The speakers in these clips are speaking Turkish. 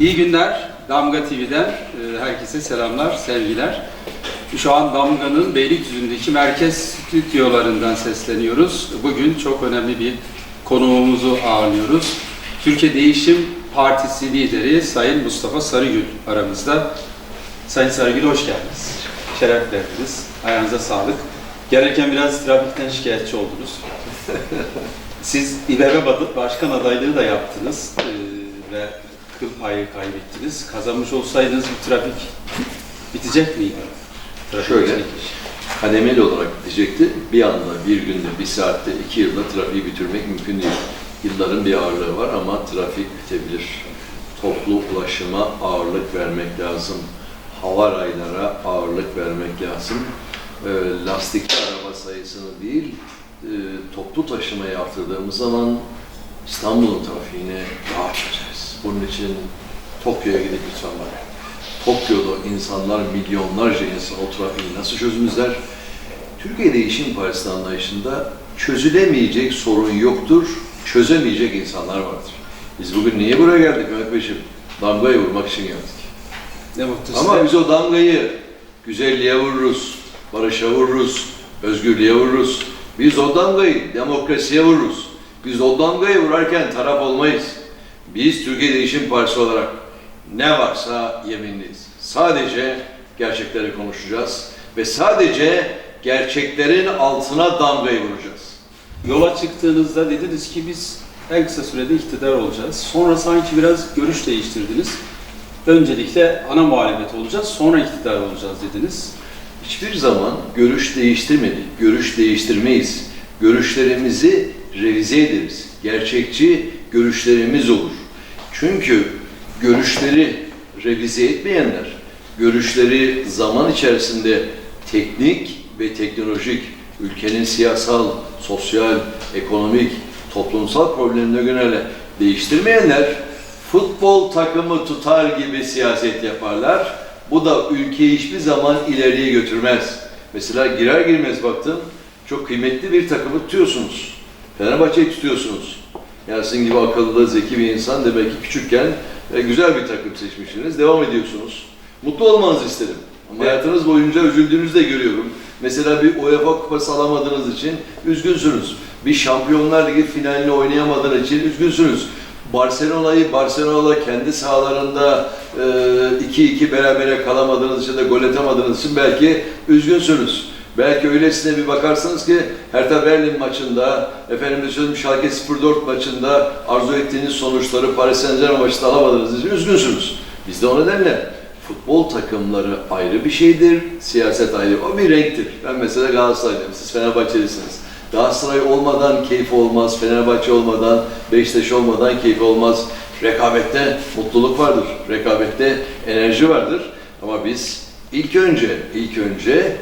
İyi günler. Damga TV'den e, herkese selamlar, sevgiler. Şu an Damga'nın Beylikdüzü'ndeki merkez stüdyolarından sesleniyoruz. Bugün çok önemli bir konuğumuzu ağırlıyoruz. Türkiye Değişim Partisi lideri Sayın Mustafa Sarıgül aramızda. Sayın Sarıgül hoş geldiniz. Şeref verdiniz. Ayağınıza sağlık. Gelirken biraz trafikten şikayetçi oldunuz. Siz İBB Başkan adaylığı da yaptınız ve kıl payı kaybettiniz. Kazanmış olsaydınız bu trafik bitecek miydi? Trafik Şöyle. çekiş. kademeli olarak bitecekti. Bir anda, bir günde, bir saatte, iki yılda trafiği bitirmek mümkün değil. Yılların bir ağırlığı var ama trafik bitebilir. Toplu ulaşıma ağırlık vermek lazım. Hava raylara ağırlık vermek lazım. Ee, lastikli araba sayısını değil, e, toplu taşımayı artırdığımız zaman İstanbul'un trafiğini daha çözeriz. Bunun için Tokyo'ya gidip lütfen bakın. Tokyo'da insanlar, milyonlarca insan o trafiği nasıl çözümler? Türkiye Değişim Partisi anlayışında çözülemeyecek sorun yoktur, çözemeyecek insanlar vardır. Biz bugün niye buraya geldik Mehmet Beyciğim? Damgayı vurmak için geldik. Ne mutlu Ama size. biz o damgayı güzelliğe vururuz, barışa vururuz, özgürlüğe vururuz. Biz o damgayı demokrasiye vururuz. Biz o damgayı vurarken taraf olmayız. Biz Türkiye Değişim Partisi olarak ne varsa yeminliyiz. Sadece gerçekleri konuşacağız ve sadece gerçeklerin altına damgayı vuracağız. Yola çıktığınızda dediniz ki biz en kısa sürede iktidar olacağız. Sonra sanki biraz görüş değiştirdiniz. Öncelikle ana muhalefet olacağız, sonra iktidar olacağız dediniz. Hiçbir zaman görüş değiştirmedik, görüş değiştirmeyiz. Görüşlerimizi revize ederiz. Gerçekçi görüşlerimiz olur. Çünkü görüşleri revize etmeyenler, görüşleri zaman içerisinde teknik ve teknolojik, ülkenin siyasal, sosyal, ekonomik, toplumsal problemine göre değiştirmeyenler futbol takımı tutar gibi siyaset yaparlar. Bu da ülkeyi hiçbir zaman ileriye götürmez. Mesela girer girmez baktım, çok kıymetli bir takımı tutuyorsunuz. Fenerbahçe'yi tutuyorsunuz. Yani sizin gibi akıllı, zeki bir insan demek ki küçükken e, güzel bir takım seçmişsiniz, devam ediyorsunuz. Mutlu olmanızı isterim. Ama Evet. hayatınız boyunca üzüldüğünüzü de görüyorum. Mesela bir UEFA kupası alamadığınız için üzgünsünüz. Bir Şampiyonlar Ligi finalini oynayamadığınız için üzgünsünüz. Barcelona'yı Barcelona'da kendi sahalarında 2-2 berabere kalamadığınız için de gol atamadığınız için belki üzgünsünüz. Belki öylesine bir bakarsınız ki Hertha Berlin maçında, efendim söyleyeyim Schalke 04 maçında arzu ettiğiniz sonuçları Paris Saint Germain maçında alamadığınız için üzgünsünüz. Biz de o nedenle futbol takımları ayrı bir şeydir, siyaset ayrı. O bir renktir. Ben mesela Galatasaraylıyım, siz Fenerbahçelisiniz. Galatasaray olmadan keyif olmaz, Fenerbahçe olmadan, Beşiktaş olmadan keyif olmaz. Rekabette mutluluk vardır, rekabette enerji vardır. Ama biz ilk önce, ilk önce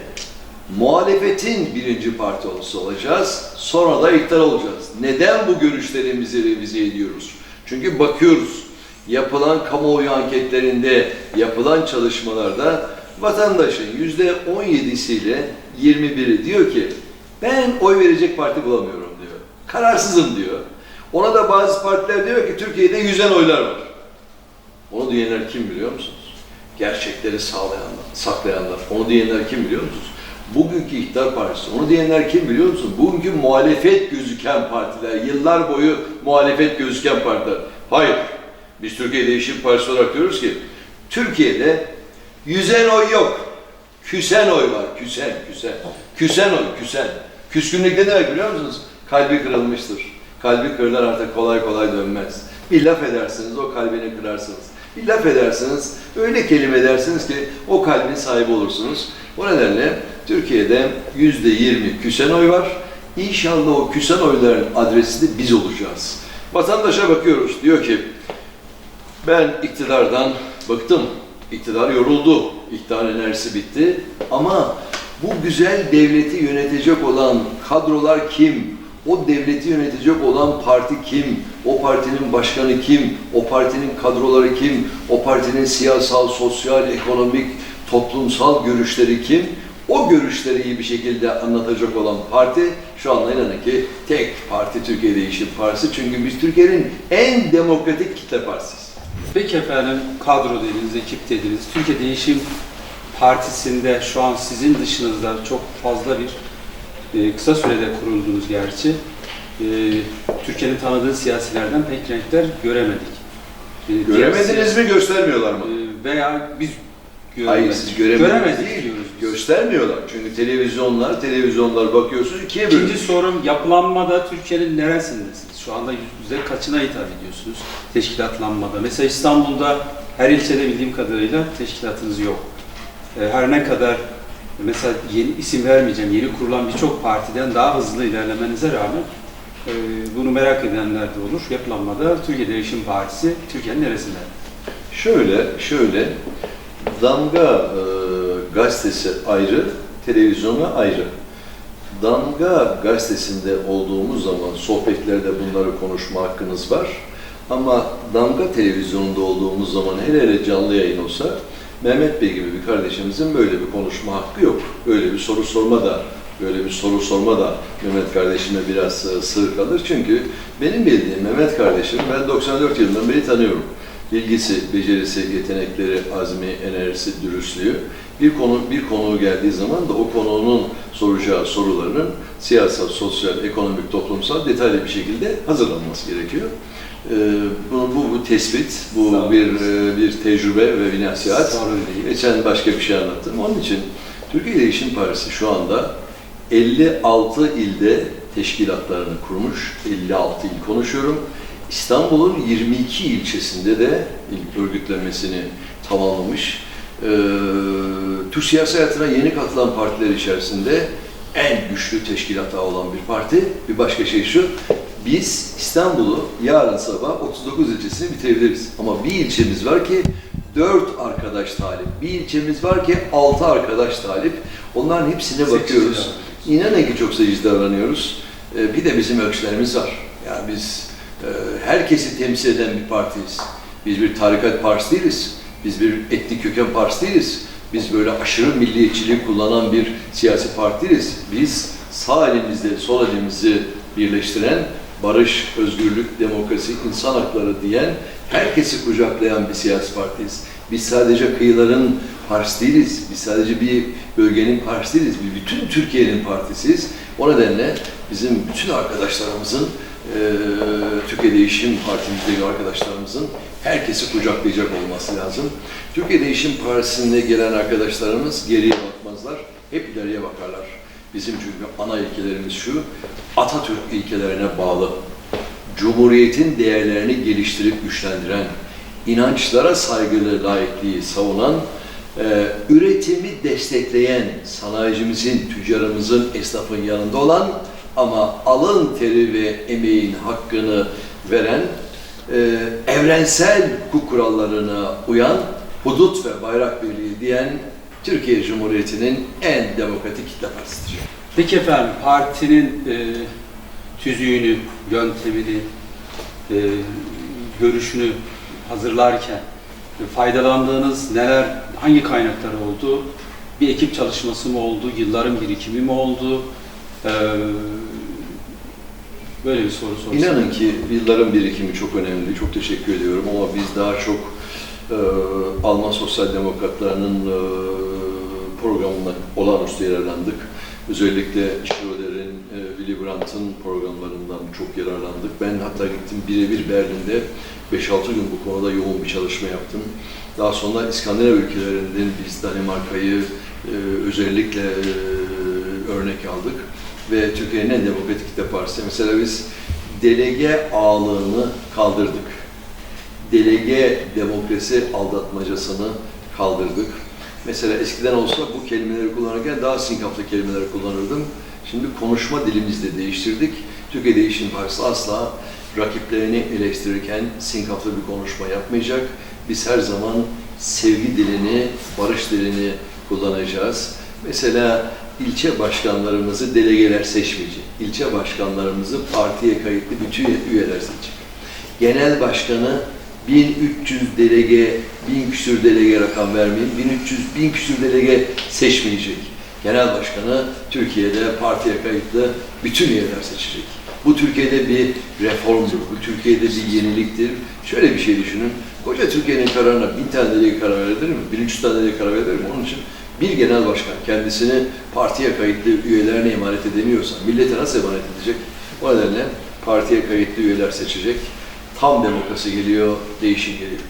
muhalefetin birinci parti olması olacağız, sonra da iktidar olacağız. Neden bu görüşlerimizi revize ediyoruz? Çünkü bakıyoruz, yapılan kamuoyu anketlerinde, yapılan çalışmalarda vatandaşın yüzde 17'siyle 21'i diyor ki ben oy verecek parti bulamıyorum diyor. Kararsızım diyor. Ona da bazı partiler diyor ki Türkiye'de yüzen oylar var. Onu diyenler kim biliyor musunuz? Gerçekleri sağlayanlar, saklayanlar. Onu diyenler kim biliyor musunuz? Bugünkü iktidar partisi. Onu diyenler kim biliyor musunuz? Bugünkü muhalefet gözüken partiler. Yıllar boyu muhalefet gözüken partiler. Hayır. Biz Türkiye Değişim Partisi olarak diyoruz ki Türkiye'de yüzen oy yok. Küsen oy var. Küsen, küsen. Küsen oy, küsen. Küskünlük ne demek biliyor musunuz? Kalbi kırılmıştır. Kalbi kırılan artık kolay kolay dönmez. Bir laf edersiniz, o kalbini kırarsınız. Bir laf edersiniz, öyle kelime edersiniz ki o kalbin sahibi olursunuz. O nedenle Türkiye'de yüzde yirmi küsen oy var. İnşallah o küsen oyların adresi de biz olacağız. Vatandaşa bakıyoruz, diyor ki ben iktidardan bıktım. İktidar yoruldu. İktidar enerjisi bitti. Ama bu güzel devleti yönetecek olan kadrolar kim? O devleti yönetecek olan parti kim? O partinin başkanı kim? O partinin kadroları kim? O partinin siyasal, sosyal, ekonomik, toplumsal görüşleri kim? O görüşleri iyi bir şekilde anlatacak olan parti şu anda inanın ki tek parti Türkiye Değişim Partisi. Çünkü biz Türkiye'nin en demokratik kitle partisiyiz. Peki efendim kadro dediniz, ekip dediniz. Türkiye Değişim Partisi'nde şu an sizin dışınızda çok fazla bir e, kısa sürede kuruldunuz gerçi. E, Türkiye'nin tanıdığı siyasilerden pek renkler göremedik. E, Göremediniz mi göstermiyorlar mı? E, veya biz göremedik. Hayır siz göremediniz Göremedik diyoruz biz. Göstermiyorlar. Çünkü televizyonlar, televizyonlar bakıyorsunuz ikiye bölünmüş. İkinci sorum yapılanmada Türkiye'nin neresindesiniz? Şu anda yüzde kaçına hitap ediyorsunuz teşkilatlanmada? Mesela İstanbul'da her ilçede bildiğim kadarıyla teşkilatınız yok. Her ne kadar mesela yeni isim vermeyeceğim, yeni kurulan birçok partiden daha hızlı ilerlemenize rağmen e, bunu merak edenler de olur. Yapılanmada Türkiye Değişim Partisi Türkiye'nin neresinde? Şöyle, şöyle. Damga e, gazetesi ayrı, televizyona ayrı. Damga gazetesinde olduğumuz zaman sohbetlerde bunları konuşma hakkınız var. Ama Damga televizyonunda olduğumuz zaman hele hele canlı yayın olsa Mehmet Bey gibi bir kardeşimizin böyle bir konuşma hakkı yok. Böyle bir soru sorma da böyle bir soru sorma da Mehmet kardeşime biraz e, sığ kalır. Çünkü benim bildiğim Mehmet kardeşim ben 94 yılından beri tanıyorum bilgisi, becerisi, yetenekleri, azmi, enerjisi, dürüstlüğü bir konu bir konuğu geldiği zaman da o konuğun soracağı sorularının siyasal, sosyal, ekonomik, toplumsal detaylı bir şekilde hazırlanması gerekiyor. Ee, bu, bu, bu tespit, bu bir e, bir tecrübe ve bir nasihat. Geçen başka bir şey anlattım. Onun için Türkiye İletişim Partisi şu anda 56 ilde teşkilatlarını kurmuş. 56 il konuşuyorum. İstanbul'un 22 ilçesinde de örgütlenmesini tamamlamış. Ee, Türk siyasi hayatına yeni katılan partiler içerisinde en güçlü teşkilat ağı olan bir parti. Bir başka şey şu, biz İstanbul'u yarın sabah 39 ilçesini bitirebiliriz. Ama bir ilçemiz var ki 4 arkadaş talip, bir ilçemiz var ki 6 arkadaş talip. Onların hepsine bakıyoruz. İnanın ki çok seçici davranıyoruz. Ee, bir de bizim ölçülerimiz var. Yani biz e, herkesi temsil eden bir partiyiz. Biz bir tarikat partisi değiliz. Biz bir etnik köken partisi değiliz. Biz böyle aşırı milliyetçiliği kullanan bir siyasi parti değiliz. Biz sağ elimizle sol elimizi birleştiren barış, özgürlük, demokrasi, insan hakları diyen, herkesi kucaklayan bir siyasi partiyiz. Biz sadece kıyıların partisi değiliz. Biz sadece bir bölgenin partisi değiliz. Biz bütün Türkiye'nin partisiyiz. O nedenle bizim bütün arkadaşlarımızın, Türkiye Değişim Partimizdeki arkadaşlarımızın herkesi kucaklayacak olması lazım. Türkiye Değişim Partisi'nde gelen arkadaşlarımız geriye bakmazlar, hep ileriye bakarlar. Bizim çünkü ana ilkelerimiz şu, Atatürk ilkelerine bağlı, Cumhuriyetin değerlerini geliştirip güçlendiren, inançlara saygılı layıklığı savunan, e, üretimi destekleyen sanayicimizin, tüccarımızın, esnafın yanında olan ama alın teri ve emeğin hakkını veren, e, evrensel hukuk kurallarına uyan, hudut ve bayrak birliği diyen Türkiye Cumhuriyeti'nin en demokratik kitle partisidir. Peki efendim partinin e, tüzüğünü, yöntemini, e, görüşünü hazırlarken e, faydalandığınız neler, hangi kaynaklar oldu? Bir ekip çalışması mı oldu, yılların birikimi mi oldu? E, böyle bir soru sorsam. İnanın ki yılların birikimi çok önemli. Çok teşekkür ediyorum ama biz daha çok e, Alman Sosyal Demokratlarının e, programına olağanüstü yararlandık. Özellikle Schröder'in, e, Willy Brandt'ın programlarından çok yararlandık. Ben hatta gittim birebir Berlin'de 5-6 gün bu konuda yoğun bir çalışma yaptım. Daha sonra İskandinav ülkelerinden biz Danimarka'yı e, özellikle e, örnek aldık ve Türkiye'nin en demokratik kitle partisi. Mesela biz delege ağlığını kaldırdık. Delege demokrasi aldatmacasını kaldırdık. Mesela eskiden olsa bu kelimeleri kullanırken daha sinkaflı kelimeler kullanırdım. Şimdi konuşma dilimizde değiştirdik. Türkiye Değişim Partisi asla rakiplerini eleştirirken sinkaflı bir konuşma yapmayacak. Biz her zaman sevgi dilini, barış dilini kullanacağız. Mesela ilçe başkanlarımızı delegeler seçmeyecek. İlçe başkanlarımızı partiye kayıtlı bütün üyeler seçecek. Genel başkanı 1300 delege, 1000 küsür delege rakam vermeyin, 1300, 1000 küsür delege seçmeyecek. Genel başkanı Türkiye'de partiye kayıtlı bütün üyeler seçecek. Bu Türkiye'de bir reformdur, bu Türkiye'de bir yeniliktir. Şöyle bir şey düşünün, Koca Türkiye'nin kararına bin tane deliğe karar verebilir mi? Bin üç tane deliğe karar verebilir mi? Onun için bir genel başkan kendisini partiye kayıtlı üyelerine emanet edemiyorsa millete nasıl emanet edecek? O nedenle partiye kayıtlı üyeler seçecek. Tam demokrasi geliyor, değişim geliyor.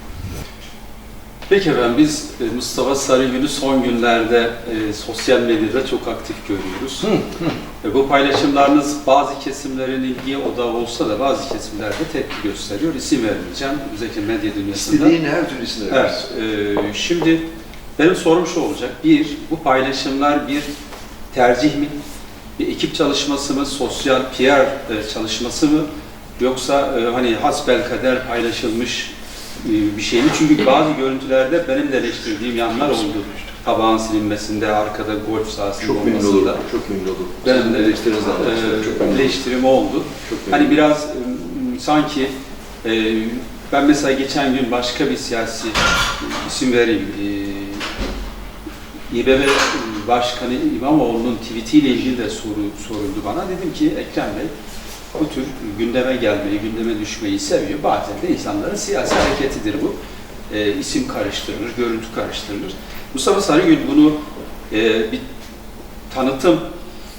Peki efendim biz e, Mustafa Sarıgül'ü son günlerde e, sosyal medyada çok aktif görüyoruz. E, bu paylaşımlarınız bazı kesimlerin ilgiye odağı olsa da bazı kesimlerde tepki gösteriyor. İsim vermeyeceğim. Özellikle medya dünyasında. İstediğin her türlü isim Evet. e, şimdi benim sorum şu olacak. Bir, bu paylaşımlar bir tercih mi? Bir ekip çalışması mı? Sosyal PR e, çalışması mı? Yoksa e, hani hasbelkader paylaşılmış e, bir şey mi? Çünkü bazı görüntülerde benim de eleştirdiğim yanlar oldu. Tabağın silinmesinde, arkada golf sahasının Çok memnun olmasında. olurum. Çok memnun olurum. Benim de çok e, memnun eleştirim oldu. Çok memnun Hani biraz e, sanki e, ben mesela geçen gün başka bir siyasi isim vereyim. E, İBB Başkanı İmamoğlu'nun tweetiyle ilgili de soru soruldu bana. Dedim ki Ekrem Bey bu tür gündeme gelmeyi, gündeme düşmeyi seviyor. Bazen de insanların siyasi hareketidir bu. E, isim karıştırılır, görüntü karıştırılır. Mustafa Sarıgül bunu e, bir tanıtım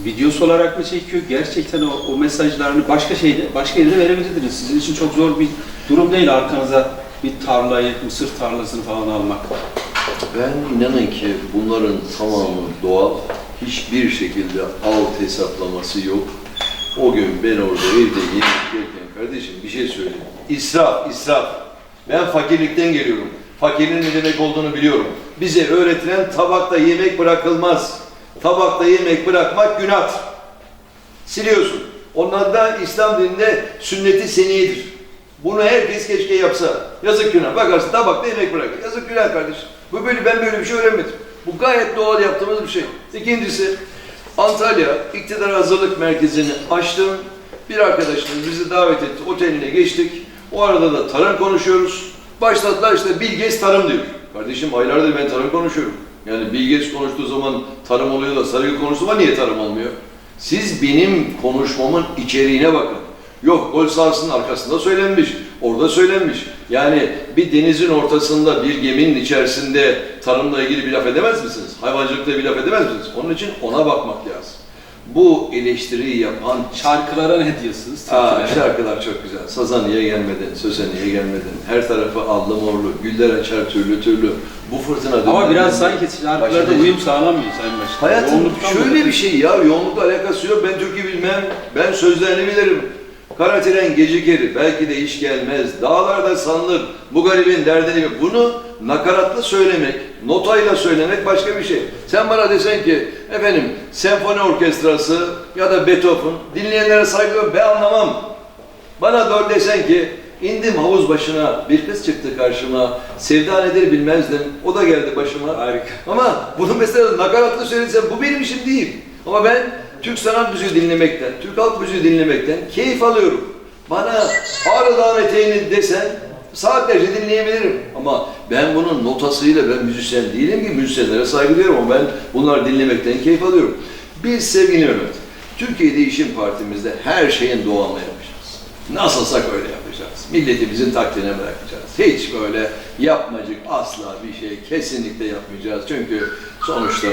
videosu olarak mı çekiyor? Gerçekten o, o mesajlarını başka şeyde, başka yerde verebilirdiniz. Sizin için çok zor bir durum değil arkanıza bir tarlayı, mısır tarlasını falan almak. Ben inanın ki bunların tamamı doğal. Hiçbir şekilde alt hesaplaması yok. O gün ben orada evde yemek kardeşim bir şey söyleyeyim. İsraf, israf. Ben fakirlikten geliyorum. Fakirin ne demek olduğunu biliyorum. Bize öğretilen tabakta yemek bırakılmaz. Tabakta yemek bırakmak günah. Siliyorsun. Onlar da İslam dininde sünneti seniyedir. Bunu herkes keşke yapsa. Yazık günah. Bakarsın tabakta yemek bırakır. Yazık günah kardeşim. Bu böyle ben böyle bir şey öğrenmedim. Bu gayet doğal yaptığımız bir şey. İkincisi Antalya İktidar Hazırlık Merkezi'ni açtım. Bir arkadaşımız bizi davet etti. Oteline geçtik. O arada da tarım konuşuyoruz. Başladılar işte Bill Gates tarım diyor. Kardeşim aylardır ben tarım konuşuyorum. Yani Bill Gates konuştuğu zaman tarım oluyor da Sarıgül konuştuğu zaman niye tarım olmuyor? Siz benim konuşmamın içeriğine bakın. Yok gol sahasının arkasında söylenmiş, orada söylenmiş. Yani bir denizin ortasında bir geminin içerisinde tarımla ilgili bir laf edemez misiniz? Hayvancılıkla bir laf edemez misiniz? Onun için ona bakmak lazım. Bu eleştiriyi yapan Şarkılara ne diyorsunuz? Aa, şarkılar çok güzel. Saza niye gelmedin, söze niye gelmedin? Her tarafı allı morlu, güller açar türlü türlü. Bu fırtına Ama dönemlerinde- biraz sanki şarkılarda uyum sağlanmıyor Sayın Başkan. Hayatım Yoğunluktan şöyle mı? bir şey ya, yoğunlukla alakası yok. Ben Türk'ü bilmem, ben sözlerini bilirim. Kara tren gecikir, belki de iş gelmez. Dağlarda sanılır, bu garibin derdini... Bunu nakaratlı söylemek, notayla söylemek başka bir şey. Sen bana desen ki, efendim senfoni orkestrası ya da Beethoven, dinleyenlere saygı ben anlamam. Bana doğru desen ki, indim havuz başına, bir kız çıktı karşıma, sevda nedir bilmezdim, o da geldi başıma. Harika. Ama bunu mesela nakaratlı söylesem bu benim işim değil. Ama ben Türk sanat müziği dinlemekten, Türk halk müziği dinlemekten keyif alıyorum. Bana Ağrı Dağı'nın eteğini desen saatlerce dinleyebilirim. Ama ben bunun notasıyla ben müzisyen değilim ki müzisyenlere saygı duyuyorum ama ben bunları dinlemekten keyif alıyorum. Biz sevgili Mehmet, Türkiye Değişim Partimizde her şeyin doğalını yapacağız. Nasılsak öyle yapacağız. Milletimizin takdirine bırakacağız. Hiç böyle yapmacık asla bir şey kesinlikle yapmayacağız. Çünkü sonuçta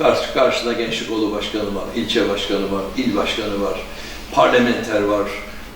karşı, karşında Gençlik Kolu Başkanı var, ilçe başkanı var, il başkanı var, parlamenter var,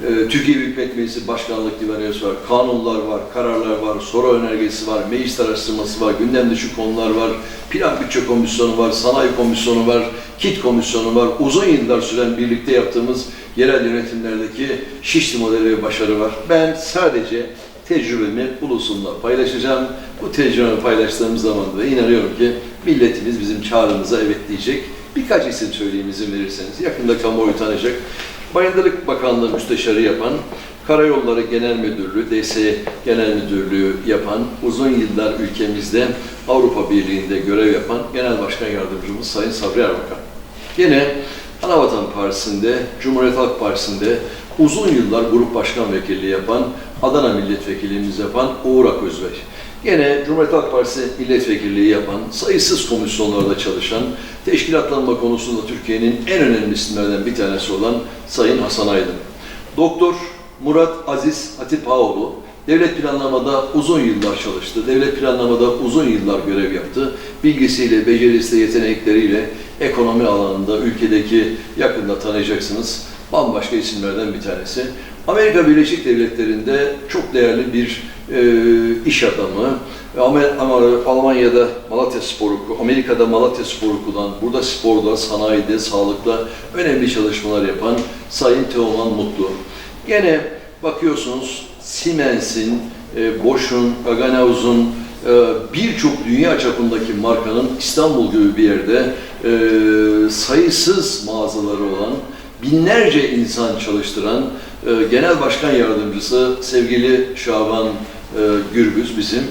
e, Türkiye Büyük Millet Meclisi Başkanlık Divaniyası var, kanunlar var, kararlar var, soru önergesi var, meclis araştırması var, gündem dışı konular var, plan bütçe komisyonu var, sanayi komisyonu var, kit komisyonu var, uzun yıllar süren birlikte yaptığımız yerel yönetimlerdeki Şişli modeli ve başarı var. Ben sadece tecrübemi ulusumla paylaşacağım. Bu tecrübemi paylaştığım zaman da inanıyorum ki milletimiz bizim çağrımıza evet diyecek. Birkaç isim söyleyeyim izin verirseniz. Yakında kamuoyu tanıyacak. Bayındırlık Bakanlığı Müsteşarı yapan, Karayolları Genel Müdürlüğü, DS Genel Müdürlüğü yapan, uzun yıllar ülkemizde Avrupa Birliği'nde görev yapan Genel Başkan Yardımcımız Sayın Sabri Erbakan. Yine Anavatan Partisi'nde, Cumhuriyet Halk Partisi'nde uzun yıllar grup başkan vekilliği yapan, Adana milletvekilliğimiz yapan Uğur Aközbey. Yine Cumhuriyet Halk Partisi milletvekilliği yapan, sayısız komisyonlarda çalışan, teşkilatlanma konusunda Türkiye'nin en önemli isimlerden bir tanesi olan Sayın Hasan Aydın. Doktor Murat Aziz Hatipoğlu, Devlet planlamada uzun yıllar çalıştı. Devlet planlamada uzun yıllar görev yaptı. Bilgisiyle, becerisiyle, yetenekleriyle ekonomi alanında ülkedeki yakında tanıyacaksınız bambaşka isimlerden bir tanesi. Amerika Birleşik Devletleri'nde çok değerli bir e, iş adamı. Almanya'da Malatya Sporu, Amerika'da Malatya Sporu kullanan, burada sporda, sanayide, sağlıkta önemli çalışmalar yapan Sayın Teoman Mutlu. Gene bakıyorsunuz Siemens'in, e, Bosch'un, Gaganaus'un e, birçok dünya çapındaki markanın İstanbul gibi bir yerde e, sayısız mağazaları olan, binlerce insan çalıştıran e, Genel Başkan Yardımcısı sevgili Şaban e, Gürbüz bizim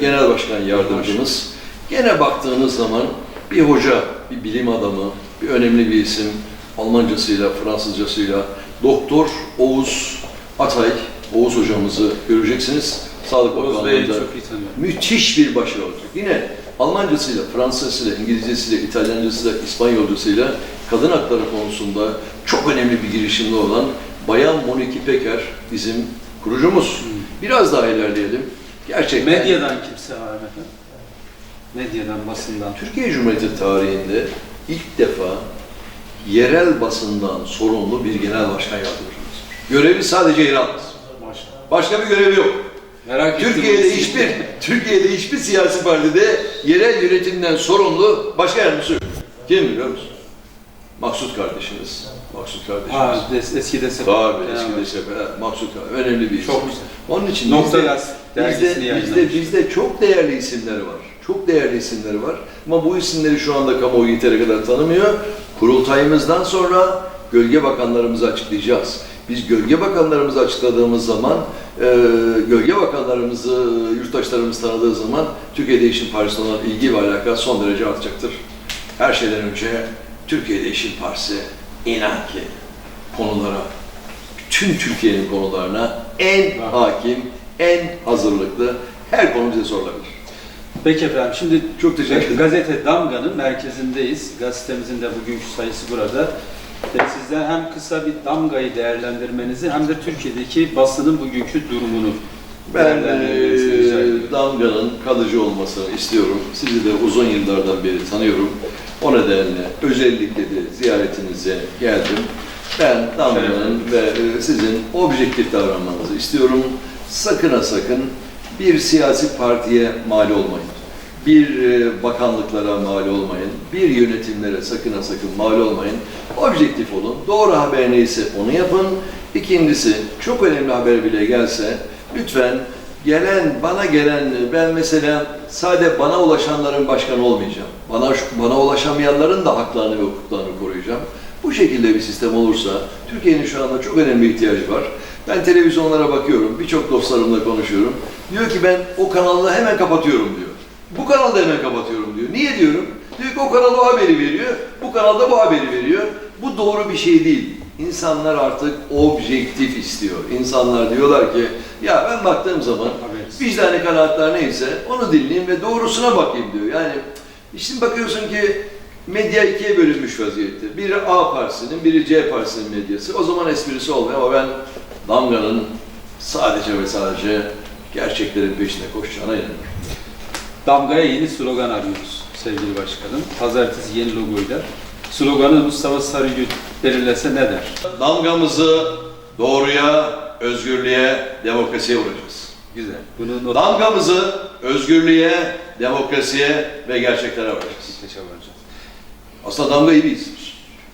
Genel Başkan Yardımcımız. Gene baktığınız zaman bir hoca, bir bilim adamı, bir önemli bir isim Almancasıyla, Fransızcasıyla Doktor Oğuz Atay, Oğuz hocamızı göreceksiniz. Sağlık Oğuz Bey'i çok iyi tanıyorum. müthiş bir başarı olacak. Yine Almancasıyla, Fransızcasıyla, İngilizcesiyle, İtalyancasıyla, İspanyolcasıyla kadın hakları konusunda çok önemli bir girişimde olan Bayan Moniki Peker bizim kurucumuz. Biraz daha ilerleyelim. Gerçekten Medyadan kimse var efendim? Medyadan, basından. Türkiye Cumhuriyeti tarihinde ilk defa yerel basından sorumlu bir genel başkan yardımcımız. Görevi sadece yer. Başka bir görevi yok. Merak. Türkiye'de hiçbir isimleri. Türkiye'de hiçbir siyasi partide yerel yönetimden sorumlu başka yardımcısı yok. Kim biliyor musun? Maksut kardeşiniz. Maksut kardeşiniz. Ha, des, eski destek. Tabii eski. DSP, Maksut kardeş. Önemli bir isim. Çok güzel. Onun için Nokta bizde, bizde, bizde, bizde çok değerli isimler var. Çok değerli isimler var. Ama bu isimleri şu anda kamuoyu yeteri kadar tanımıyor. Kurultayımızdan sonra gölge bakanlarımızı açıklayacağız. Biz gölge bakanlarımızı açıkladığımız zaman, e, gölge bakanlarımızı yurttaşlarımız tanıdığı zaman Türkiye Değişim Partisi'ne olan ilgi ve alaka son derece artacaktır. Her şeyden önce Türkiye Değişim Partisi inan ki konulara, tüm Türkiye'nin konularına en hakim, en hazırlıklı her konu bize sorulabilir. Peki efendim, şimdi Çok teşekkür ederim. Gazete Damga'nın merkezindeyiz. Gazetemizin de bugünkü sayısı burada. Sizden hem kısa bir Damga'yı değerlendirmenizi hem de Türkiye'deki basının bugünkü durumunu Ben ediyorum. damganın kalıcı olmasını istiyorum. Sizi de uzun yıllardan beri tanıyorum. O nedenle özellikle de ziyaretinize geldim. Ben damganın ve e, sizin objektif davranmanızı istiyorum. Sakın ha sakın bir siyasi partiye mal olmayın. Bir e, bakanlıklara mal olmayın. Bir yönetimlere sakın ha sakın mal olmayın. Objektif olun. Doğru haber neyse onu yapın. İkincisi çok önemli haber bile gelse lütfen gelen bana gelen ben mesela sade bana ulaşanların başkanı olmayacağım. Bana bana ulaşamayanların da haklarını ve hukuklarını koruyacağım. Bu şekilde bir sistem olursa Türkiye'nin şu anda çok önemli ihtiyacı var. Ben televizyonlara bakıyorum, birçok dostlarımla konuşuyorum. Diyor ki ben o kanalı hemen kapatıyorum diyor. Bu kanalı da hemen kapatıyorum diyor. Niye diyorum? Diyor ki o kanal o haberi veriyor, bu kanalda bu haberi veriyor. Bu doğru bir şey değil. İnsanlar artık objektif istiyor. İnsanlar diyorlar ki ya ben baktığım zaman vicdani kanaatler neyse onu dinleyeyim ve doğrusuna bakayım diyor. Yani şimdi bakıyorsun ki medya ikiye bölünmüş vaziyette. Biri A partisinin, biri C partisinin medyası. O zaman esprisi olmuyor ama ben Damga'nın sadece ve sadece gerçeklerin peşine koşacağına inanıyorum. Damga'ya yeni slogan arıyoruz sevgili başkanım. Pazartesi yeni logoyla. Sloganı Mustafa Sarıgül belirlese ne der? Damgamızı doğruya, özgürlüğe, demokrasiye vuracağız. Güzel. Bunu not Damgamızı özgürlüğe, demokrasiye ve gerçeklere vuracağız. alacağız. Aslında damga iyi bir isim.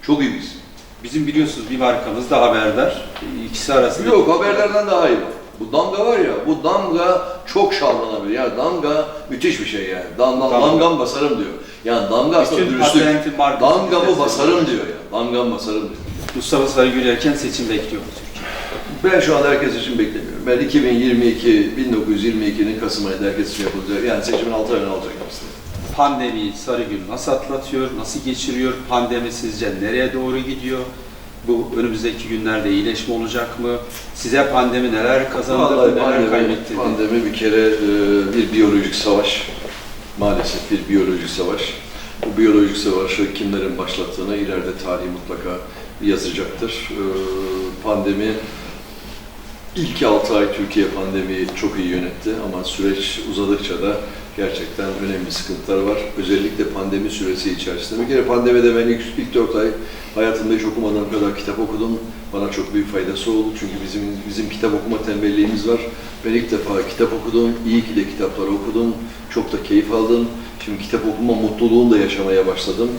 Çok iyi bir isim. Bizim biliyorsunuz bir markamız da haberdar. İkisi arasında... Yok haberlerden daha iyi. Bu damga var ya, bu damga çok şahlanabilir. Yani damga müthiş bir şey yani. Dam, dam, Damga. damgam basarım diyor. Yani damga aslında Bütün dürüstlük. Damgamı bizde. basarım diyor ya. Damgam basarım diyor. Mustafa Sarıgül erken seçim bekliyor bu Türkiye. Ben şu anda herkes için beklemiyorum. Ben 2022, 1922'nin Kasım ayında herkes için yapılacak. Yani seçimin 6 ayını alacak aslında. Pandemiyi Sarıgül nasıl atlatıyor, nasıl geçiriyor? Pandemi sizce nereye doğru gidiyor? Bu önümüzdeki günlerde iyileşme olacak mı? Size pandemi neler kazandırdı, neler pandemi, kaybettirdi? pandemi bir kere e, bir biyolojik savaş. Maalesef bir biyolojik savaş. Bu biyolojik savaşı kimlerin başlattığını ileride tarih mutlaka yazacaktır. E, pandemi İlk 6 ay Türkiye pandemiyi çok iyi yönetti ama süreç uzadıkça da gerçekten önemli sıkıntılar var. Özellikle pandemi süresi içerisinde. Bir kere pandemide ben ilk, ilk 4 ay hayatımda hiç okumadığım kadar kitap okudum. Bana çok büyük faydası oldu çünkü bizim bizim kitap okuma tembelliğimiz var. Ben ilk defa kitap okudum, iyi ki de kitapları okudum. Çok da keyif aldım. Şimdi kitap okuma mutluluğunu da yaşamaya başladım.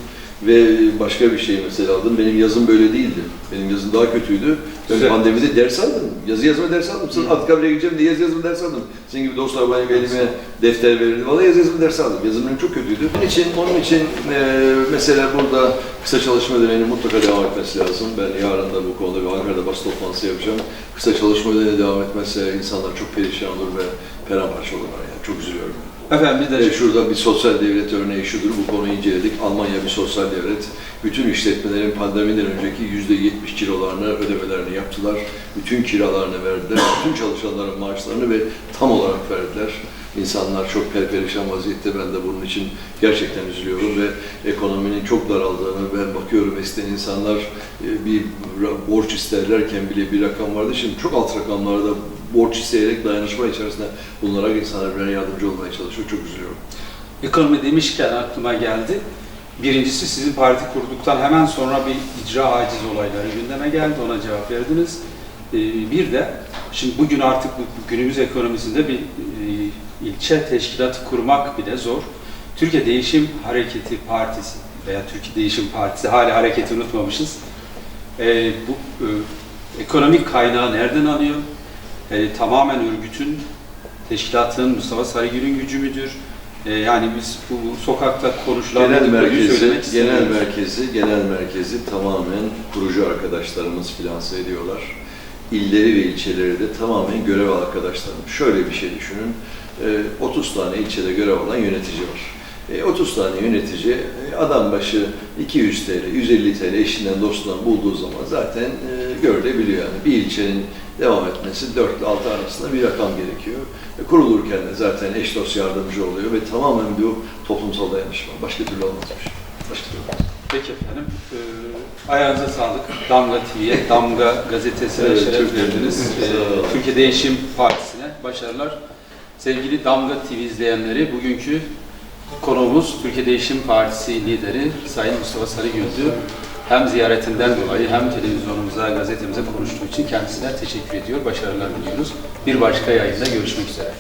Ve başka bir şey mesela aldım. Benim yazım böyle değildi. Benim yazım daha kötüydü. Ben Güzel. pandemide ders aldım. Yazı yazma ders aldım. Sırf Anıtkabir'e gideceğim diye yazı yazma ders aldım. Sizin gibi dostlar bana elime defter verirdi. Vallahi yazı yazma ders aldım. Yazım benim çok kötüydü. Onun için, onun için e, mesela burada kısa çalışma döneminin mutlaka devam etmesi lazım. Ben yarın da bu konuda bir Ankara'da basın toplantısı yapacağım. Kısa çalışma dönemi devam etmezse insanlar çok perişan olur ve peramparça olurlar. Yani. Çok üzülüyorum. Efendim bir de E, şurada bir sosyal devlet örneği şudur, bu konuyu inceledik. Almanya bir sosyal devlet. Bütün işletmelerin pandemiden önceki yüzde yetmiş kilolarını, ödemelerini yaptılar. Bütün kiralarını verdiler. Bütün çalışanların maaşlarını ve tam olarak verdiler. İnsanlar çok perperişan vaziyette. Ben de bunun için gerçekten üzülüyorum ve ekonominin çok daraldığını ben bakıyorum eskiden insanlar e, bir borç isterlerken bile bir rakam vardı. Şimdi çok alt rakamlarda borç isteyerek dayanışma içerisinde bulunarak insanlar birbirine yardımcı olmaya çalışıyor. Çok üzülüyorum. Ekonomi demişken aklıma geldi. Birincisi sizin parti kurduktan hemen sonra bir icra aciz olayları gündeme geldi. Ona cevap verdiniz. Ee, Bir de şimdi bugün artık günümüz ekonomisinde bir e, ilçe teşkilatı kurmak bile zor. Türkiye Değişim Hareketi Partisi veya Türkiye Değişim Partisi hala hareketi unutmamışız. Ee, bu e, ekonomik kaynağı nereden alıyor? Ee, tamamen örgütün, teşkilatın, Mustafa Sarıgül'ün gücü müdür? Ee, yani biz bu, sokakta konuşulan Genel merkezi, genel merkezi, genel merkezi tamamen kurucu arkadaşlarımız finanse ediyorlar. İlleri ve ilçeleri de tamamen görev arkadaşlarım. Şöyle bir şey düşünün, e, 30 tane ilçede görev alan yönetici var. E, 30 tane yönetici e, adam başı 200 TL, 150 TL eşinden dostundan bulduğu zaman zaten e, görülebiliyor yani. Bir ilçenin devam etmesi 4 ile 6 arasında bir rakam gerekiyor. E, kurulurken de zaten eş dost yardımcı oluyor ve tamamen bu toplumsal dayanışma. Başka türlü olmazmış. Başka türlü olmaz. Peki efendim. Ee, ayağınıza sağlık. Damga TV'ye, Damga gazetesine Evet, şeref verdiniz. Türkiye Değişim Partisi'ne başarılar. Sevgili Damga TV izleyenleri, bugünkü konuğumuz Türkiye Değişim Partisi lideri Sayın Mustafa Sarıgül'dü. Hem ziyaretinden dolayı hem televizyonumuza, gazetemize konuştuğu için kendisine teşekkür ediyor. Başarılar diliyoruz. Bir başka yayında görüşmek üzere.